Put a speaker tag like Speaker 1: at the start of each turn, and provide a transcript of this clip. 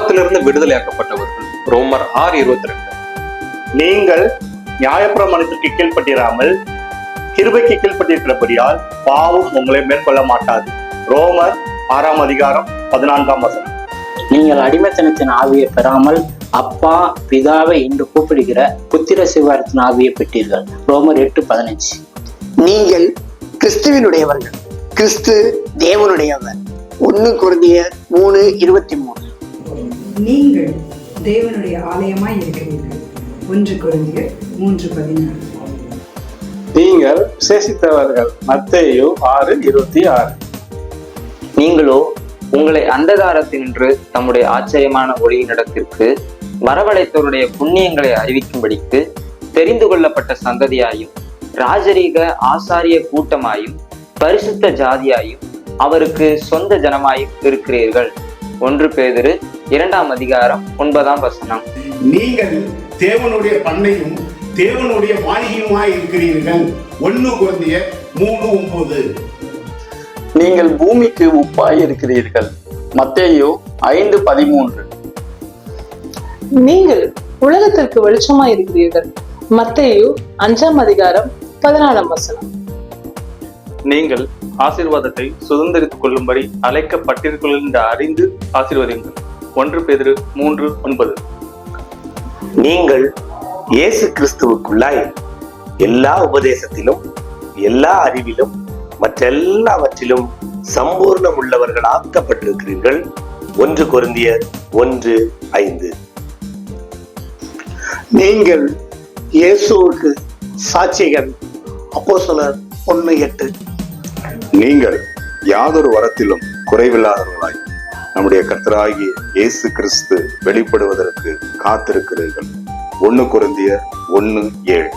Speaker 1: பாவத்திலிருந்து விடுதலையாக்கப்பட்டவர்கள். ரோமர் ஆறு இருபத்தி ரெண்டு
Speaker 2: நீங்கள் நியாயப்பிரமாணத்திற்கு கீழ்ப்பட்டிராமல் கிருபைக்கு கீழ்ப்பட்டிருக்கிறபடியால் பாவம் உங்களை மேற்கொள்ள மாட்டாது. ரோமர் ஆறாம் அதிகாரம் பதினான்காம் வசனம்.
Speaker 3: நீங்கள் அடிமைத்தனத்தின் ஆவியை பெறாமல் அப்பா பிதாவை என்று கூப்பிடுகிற புத்திர சிவாரத்தின் ஆவியை பெற்றீர்கள். ரோமர் எட்டு பதினஞ்சு.
Speaker 4: நீங்கள் கிறிஸ்துவினுடையவர்கள். கிறிஸ்து தேவனுடையவர். ஒன்னு குருந்திய மூணு இருபத்தி மூணு.
Speaker 5: நீங்கள் தேவனுடைய ஆலயமாய் இருக்கிறீர்கள். ஒன்று குருந்தியர் மூன்று பதினாறு.
Speaker 6: நீங்கள் விசேஷித்தவர்கள் மத்தேயு ஆறு இருபத்தி ஆறு.
Speaker 7: நீங்களோ உங்களை அந்தகாரத்தினின்று தம்முடைய ஆச்சரியமான ஒளியினிடத்திற்கு வரவழைத்தவருடைய புண்ணியங்களை அறிவிக்கும்படிக்கு தெரிந்து கொள்ளப்பட்ட சந்ததியாயும் ராஜரீக ஆசாரிய கூட்டமாயும் பரிசுத்த ஜாதியாயும் அவருக்கு சொந்த ஜனமாயும் இருக்கிறீர்கள். ஒன்று பேதிரு இரண்டாம் அதிகாரம் ஒன்பதாம் வசனம்.
Speaker 8: நீங்கள் தேவனுடைய பண்ணையும் தேவனுடைய மாளிகையுமாய் இருக்கிறீர்கள். ஒன்னு குழந்தைய மூணு ஒன்பது.
Speaker 6: நீங்கள் பூமிக்கு உப்பாய் இருக்கிறீர்கள். மத்தேயு ஐந்து பதிமூன்று.
Speaker 9: நீங்கள் உலகத்திற்கு வெளிச்சமாய் இருக்கிறீர்கள். மத்தேயு அஞ்சாம் அதிகாரம் பதினாலாம் வசனம்.
Speaker 10: நீங்கள் ஆசீர்வாதத்தை சுதந்திரித்துக் கொள்ளும்படி அழைக்கப்பட்டீர்கள் என்று அறிந்து ஆசீர்வதிங்கள் ஒன்று பேதிரு மூன்று ஒன்பது.
Speaker 11: நீங்கள் இயேசு கிறிஸ்துவுக்குள்ளாய் எல்லா உபதேசத்திலும் எல்லா அறிவிலும் மற்றெல்லாவற்றிலும் சம்பூர்ணம் உள்ளவர்கள் ஆக்கப்பட்டிருக்கிறீர்கள். ஒன்று கொருந்தியர் ஒன்று ஐந்து.
Speaker 4: நீங்கள் இயேசுவுக்கு சாட்சிகள் அப்போஸ்தலர் ஒன்னு எட்டு.
Speaker 12: நீங்கள் யாதொரு வரத்திலும் குறைவில்லாதவர்களாய் நம்முடைய கர்த்தராகிய இயேசு கிறிஸ்து வெளிப்படுவதற்கு காத்திருக்கிறீர்கள். ஒன்னு குருந்தியர் ஒன்னு ஏழு.